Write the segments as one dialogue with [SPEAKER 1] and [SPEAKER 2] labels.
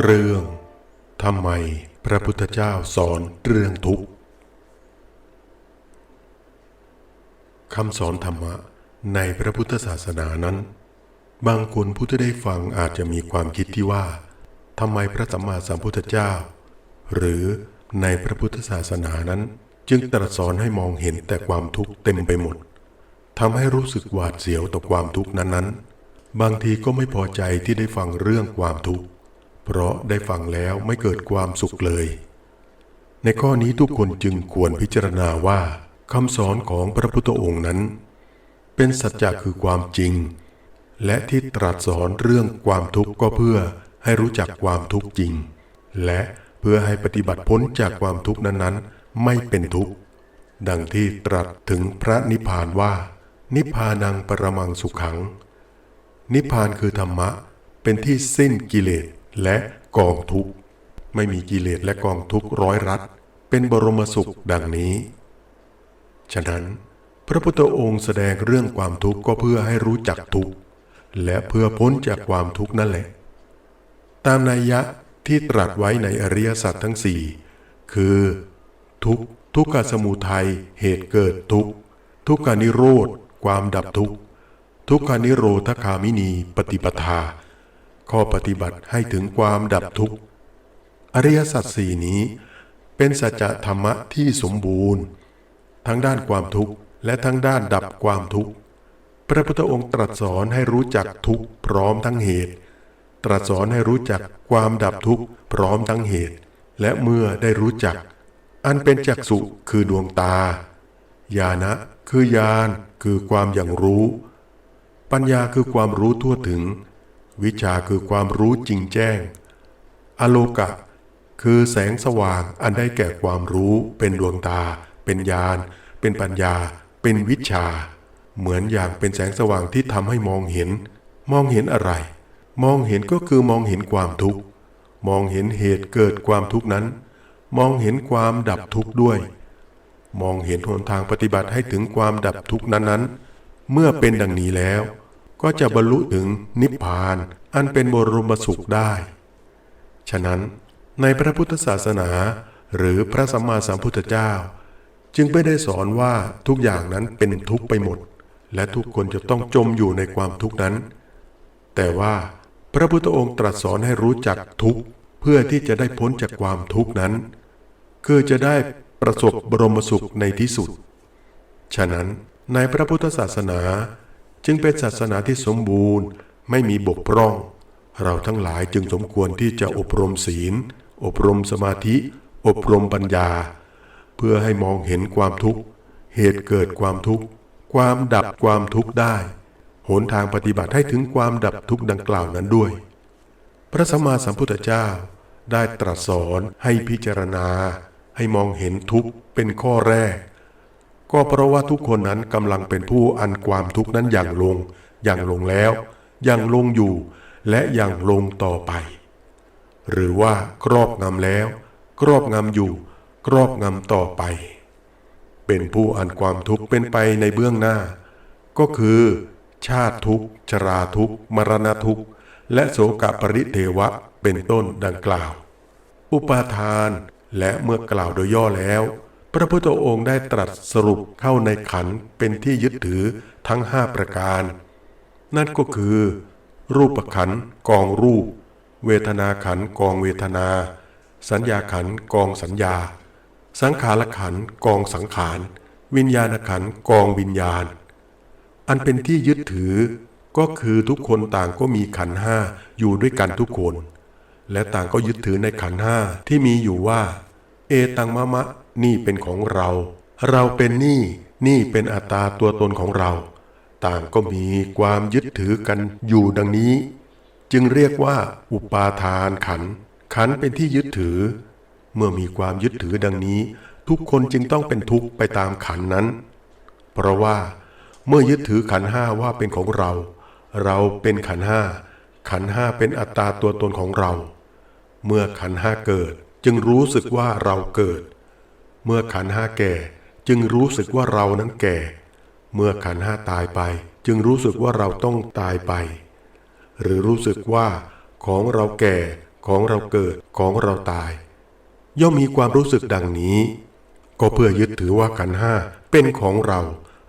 [SPEAKER 1] เรื่องทำไมพระพุทธเจ้าสอนเรื่องทุกข์คำสอนธรรมะในพระพุทธศาสนานั้น บางคนผู้ที่ได้ฟังอาจจะมีความคิดที่ว่าทำไมพระสัมมาสัมพุทธเจ้า หรือในพระพุทธศาสนานั้น จึงตรัสสอนให้มองเห็นแต่ความทุกข์เต็มไปหมดทำให้รู้สึกหวาดเสียวต่อความทุกข์นั้นๆ บางทีก็ไม่พอใจที่ได้ฟังเรื่องความทุกข์ เพราะได้ฟังแล้วไม่เกิดความสุขเลย ในข้อนี้ทุกคนจึงควรพิจารณาว่าคำสอนของพระพุทธองค์นั้น เป็นสัจจะคือความจริง และที่ตรัสสอนเรื่องความทุกข์ก็เพื่อให้รู้จักความทุกข์จริง และเพื่อให้ปฏิบัติพ้นจากความทุกข์นั้นๆ ไม่เป็นทุกข์ดังที่ตรัสถึงพระนิพพานว่า นิพพานังปรมังสุขขัง นิพพานคือธรรมะ เป็นที่สิ้นกิเลส และกองทุกข์ ไม่มีกิเลสและกองทุกข์ร้อยรัดเป็นบรมสุขดังนี้ ฉะนั้นพระพุทธองค์แสดงเรื่องความทุกข์ก็เพื่อให้รู้จักทุกข์และเพื่อพ้นจากความทุกข์นั่นแหละ ตามนัยยะที่ตรัสไว้ในอริยสัจทั้งสี่คือ ทุกข์ทุกขสมุทัยเหตุเกิดทุกข์ทุกขานิโรธ ความดับทุกข์ทุกขานิโรธคามินี ปฏิปทา ข้อปฏิบัติให้ถึงความดับทุกข์ อริยสัจสี่นี้ เป็นสัจธรรมะที่สมบูรณ์ ทั้งด้านความทุกข์และทั้งด้านดับความทุกข์ พระพุทธองค์ตรัสสอนให้รู้จักทุกข์พร้อมทั้งเหตุ ตรัสสอนให้รู้จักความดับทุกข์พร้อมทั้งเหตุ และเมื่อได้รู้จัก อันเป็นจักสุคือดวงตาญาณะคือญาณคือความอย่างรู้ ปัญญาคือความรู้ทั่วถึง วิชาคือความรู้จริงแจ้ง อโลกะ คือแสงสว่างอันได้แก่ความรู้เป็นดวงตา เป็นญาณ เป็นปัญญา เป็นวิชา เหมือนอย่างเป็นแสงสว่างที่ทำให้มองเห็น มองเห็นอะไร มองเห็นก็คือมองเห็นความทุกข์ มองเห็นเหตุเกิดความทุกข์นั้น มองเห็นความดับทุกข์ด้วย มองเห็นหนทางปฏิบัติให้ถึงความดับทุกข์นั้นๆ เมื่อเป็นดังนี้แล้ว ก็จะบรรลุถึงนิพพานอันเป็นบรมสุขได้ ฉะนั้นในพระพุทธศาสนาหรือพระสัมมาสัมพุทธเจ้า จึงไม่ได้สอนว่าทุกอย่างนั้นเป็นทุกข์ไปหมด และทุกคนจะต้องจมอยู่ในความทุกข์นั้น แต่ว่าพระพุทธองค์ตรัสสอนให้รู้จักทุกข์เพื่อที่จะได้พ้นจากความทุกข์นั้น คือจะได้ประสบบรมสุขในที่สุด ฉะนั้นในพระพุทธศาสนา จึงเป็นศาสนาที่สมบูรณ์ ไม่มีบกพร่อง เราทั้งหลายจึงสมควรที่จะอบรมศีล อบรมสมาธิ อบรมปัญญา เพื่อให้มองเห็นความทุกข์ เหตุเกิดความทุกข์ ความดับความทุกข์ได้หนทางปฏิบัติให้ถึงความดับทุกข์ดังกล่าวนั้นด้วย พระสัมมาสัมพุทธเจ้าได้ตรัสสอนให้พิจารณา ให้มองเห็นทุกข์เป็นข้อแรก ก็เพราะว่าทุกคนนั้นกำลังเป็นผู้อันความทุกข์นั้นอย่างลง อย่างลงแล้วอย่างลงอยู่ และอย่างลงต่อไป หรือว่าครอบงำแล้ว ครอบงำอยู่ ครอบงำต่อไป เป็นผู้อันความทุกข์เป็นไปในเบื้องหน้า ก็คือ ชาติทุกข์ ชราทุกข์ มรณะทุกข์ และโสกปริเทวะเป็นต้นดังกล่าว อุปาทานและเมื่อกล่าวโดยย่อแล้ว พระพุทธองค์ได้ตรัสสรุปเข้าในขันเป็นที่ยึดถือทั้งห้าประการ นั่นก็คือ รูปขันกองรูป เวทนาขันกองเวทนา สัญญาขันกองสัญญา สังขารขันกองสังขาร วิญญาณขันกองวิญญาณ อันเป็นที่ยึดถือก็คือทุกคนต่างก็มีขันห้าอยู่ด้วยกันทุกคน และต่างก็ยึดถือในขันห้าที่มีอยู่ว่า เอตังมะมะ นี่เป็นของเรา เราเป็นนี่นี่เป็นอัตตาตัวตนของเรา ต่างก็มีความยึดถือกันอยู่ดังนี้ จึงเรียกว่า อุปาทานขัน ขันเป็นที่ยึดถือ เมื่อมีความยึดถือดังนี้ ทุกคนจึงต้องเป็นทุกข์ไปตามขันนั้น เพราะว่า เมื่อยึดถือขันห้าว่าเป็นของเรา เราเป็นขันห้าขันห้าเป็นอัตตาตัวตนของเรา เมื่อขันห้าเกิด จึงรู้สึกว่าเราเกิด เมื่อขันห้าแก่ จึงรู้สึกว่าเรานั้นแก่ เมื่อขันห้าตายไป จึงรู้สึกว่าเราต้องตายไป หรือรู้สึกว่า ของเราแก่ของเราเกิดของเราตาย ย่อมมีความรู้สึกดังนี้ ก็เพื่อยึดถือว่าขันห้าเป็นของเรา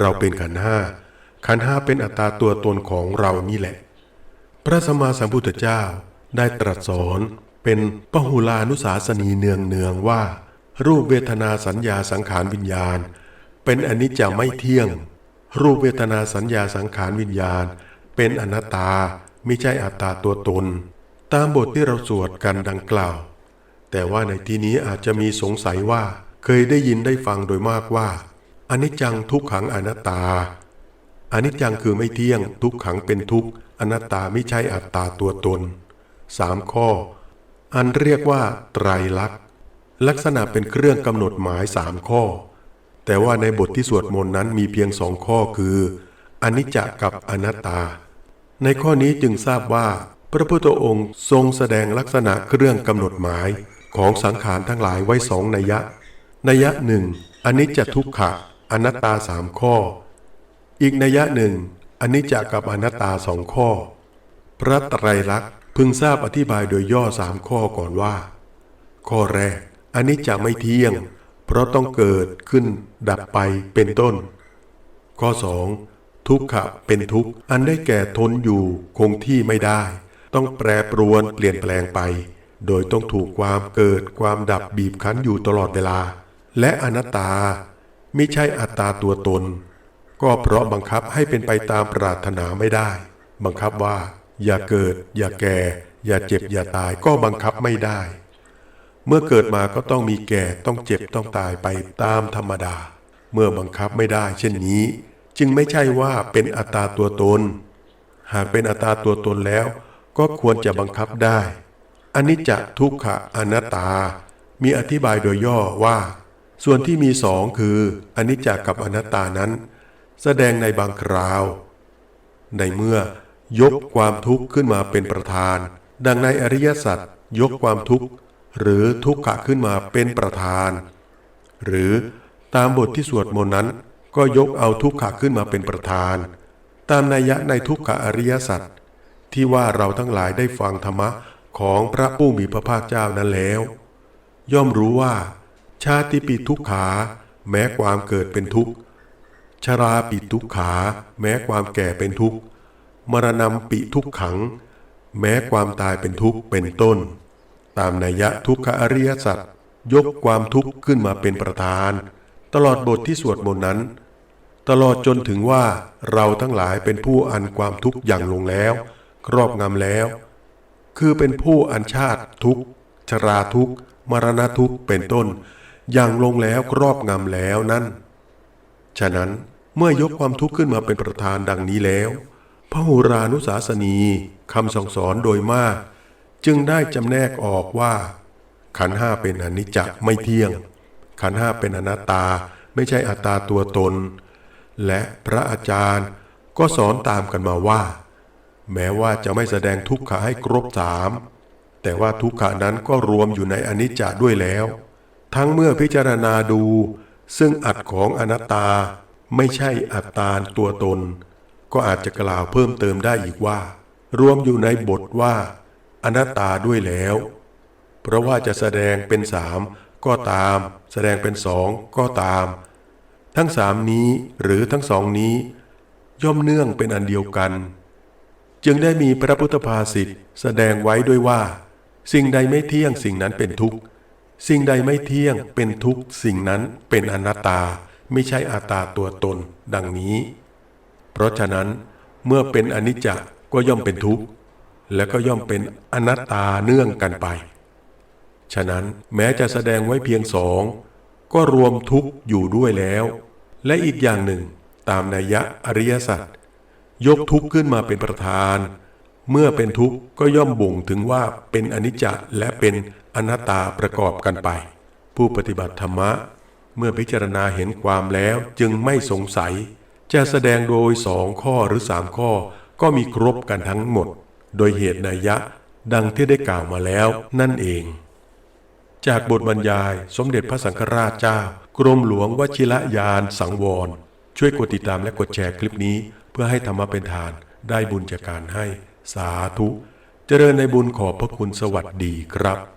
[SPEAKER 1] เราเป็นขันห้าขันห้าเป็นอัตตาตัวตนของเรานี่แหละ พระสัมมาสัมพุทธเจ้าได้ตรัสสอน เป็นปหุลานุสาสนีเนืองเนืองๆว่า รูปเวทนาสัญญาสังขารวิญญาณ เป็นอนิจจไม่เที่ยง รูปเวทนาสัญญาสังขารวิญญาณ เป็นอนัตตาไม่ใช่อัตตาตัวตน ตามบทที่เราสวดกันดังกล่าว แต่ว่าในที่นี้อาจจะมีสงสัยว่าเคยได้ยินได้ฟังโดยมากว่าอนิจจังทุกขังอนัตตาอนิจจังคือไม่เที่ยงทุกขังเป็นทุกข์อนัตตาไม่ใช่อัตตาตัวตนสามข้อ อันเรียกว่าไตรลักษณ์ ลักษณะเป็นเครื่องกำหนดหมายสามข้อ แต่ว่าในบทที่สวดมนต์นั้นมีเพียงสองข้อคืออนิจจกับอนัตตา ในข้อนี้จึงทราบว่า พระพุทธองค์ทรงแสดงลักษณะเครื่องกำหนดหมายของสังขารทั้งหลายไว้สองนัยยะนัยยะหนึ่งอนิจจทุกขะอนัตตาสามข้อ อีกนัยยะหนึ่งอนิจจกับอนัตตาสองข้อ พระไตรลักษณ์ พึงทราบอธิบายโดยย่อสามข้อก่อนว่า ข้อแรกอันิจจไม่เที่ยง เพราะต้องเกิดขึ้นดับไปเป็นต้น ข้อสองทุกขะเป็นทุกข์อันได้แก่ทนอยู่คงที่ไม่ได้ ต้องแปรปรวนเปลี่ยนแปลงไป โดยต้องถูกความเกิดความดับบีบคั้นอยู่ตลอดเวลา และอนัตตาไม่ใช่อัตตาตัวตน ก็เพราะบังคับให้เป็นไปตามปรารถนาไม่ได้ บังคับว่า อย่าเกิด อย่าแก่ อย่าเจ็บ อย่าตายก็บังคับไม่ได้ เมื่อเกิดมาก็ต้องมีแก่ต้องเจ็บต้องตายไปตามธรรมดา เมื่อบังคับไม่ได้ เช่นนี้ จึงไม่ใช่ว่าเป็นอัตตาตัวตน หากเป็นอัตตาตัวตนแล้ว ก็ควรจะบังคับได้อนิจจทุกขะอนัตตา มีอธิบายโดยย่อว่า ส่วนที่มีสองคืออนิจจกับอนัตตานั้น แสดงในบางคราว ในเมื่อ ยกความทุกข์ขึ้นมาเป็นประธาน ดังในอริยสัจยกความทุกข์ หรือทุกขะขึ้นมาเป็นประธาน หรือตามบทที่สวดมนต์นั้น ก็ยกเอาทุกขะขึ้นมาเป็นประธาน ตามนัยยะในทุกขะอริยสัจที่ว่าเราทั้งหลายได้ฟังธรรมะของพระผู้มีพระภาคเจ้านั้นแล้ว ย่อมรู้ว่า ชาติปิทุกขา แม้ความเกิดเป็นทุกข์ชราปิทุกขา แม้ความแก่เป็นทุกข์ มรณะปิทุกขัง แม้ความตายเป็นทุกข์เป็นต้น ตามนัยยะทุกขอริยสัจยกความทุกข์ขึ้นมาเป็นประธาน ตลอดบทที่สวดมนต์นั้น ตลอดจนถึงว่าเราทั้งหลายเป็นผู้อันความทุกข์อย่างลงแล้ว ครอบงำแล้ว คือเป็นผู้อันชาติทุกข์ ชราทุกข์ มรณะทุกข์เป็นต้น อย่างลงแล้วครอบงำแล้วนั่น ฉะนั้นเมื่อยกความทุกข์ขึ้นมาเป็นประธานดังนี้แล้ว พระหูรานุสาสนีคำสั่งสอนโดยมาก จึงได้จำแนกออกว่า ขันห้าเป็นอนิจจไม่เที่ยง ขันห้าเป็นอนัตตาไม่ใช่อัตตาตัวตน และพระอาจารย์ก็สอนตามกันมาว่า แม้ว่าจะไม่แสดงทุกขะให้ครบสามแต่ว่าทุกขะนั้นก็รวมอยู่ในอนิจจด้วยแล้ว ทั้งเมื่อพิจารณาดู ซึ่งอัดของอนัตตาไม่ใช่อัตตาตัวตน ก็อาจจะกล่าวเพิ่มเติมได้อีกว่า รวมอยู่ในบทว่า อนัตตาด้วยแล้ว เพราะว่าจะแสดงเป็นสามก็ตาม แสดงเป็นสองก็ตาม ทั้งสามนี้หรือทั้งสองนี้ ย่อมเนื่องเป็นอันเดียวกัน จึงได้มีพระพุทธภาษิตแสดงไว้ด้วยว่า สิ่งใดไม่เที่ยงสิ่งนั้นเป็นทุกข์สิ่งใดไม่เที่ยงเป็นทุกข์สิ่งนั้นเป็นอนัตตา ไม่ใช่อัตตาตัวตน ดังนี้ เพราะฉะนั้นเมื่อเป็นอนิจจก็ย่อมเป็นทุกข์ และก็ย่อมเป็นอนัตตาเนื่องกันไป ฉะนั้นแม้จะแสดงไว้เพียงสอง ก็รวมทุกข์อยู่ด้วยแล้ว และอีกอย่างหนึ่งตามนัยยะอริยสัจยกทุกข์ขึ้นมาเป็นประธาน เมื่อเป็นทุกข์ก็ย่อมบ่งถึงว่าเป็นอนิจจและเป็นอนัตตาประกอบกันไป ผู้ปฏิบัติธรรมะ เมื่อพิจารณาเห็นความแล้วจึงไม่สงสัย จะแสดงโดยสองข้อหรือสามข้อ ก็มีครบกันทั้งหมด โดยเหตุนัยยะ ดังที่ได้กล่าวมาแล้วนั่นเอง จากบทบรรยายสมเด็จพระสังฆราชเจ้า กรมหลวงวชิระยานสังวร ช่วยกดติดตามและกดแชร์คลิปนี้ เพื่อให้ธรรมะเป็นทาน ได้บุญจากการให้ สาธุ เจริญในบุญขอบพระคุณสวัสดีครับ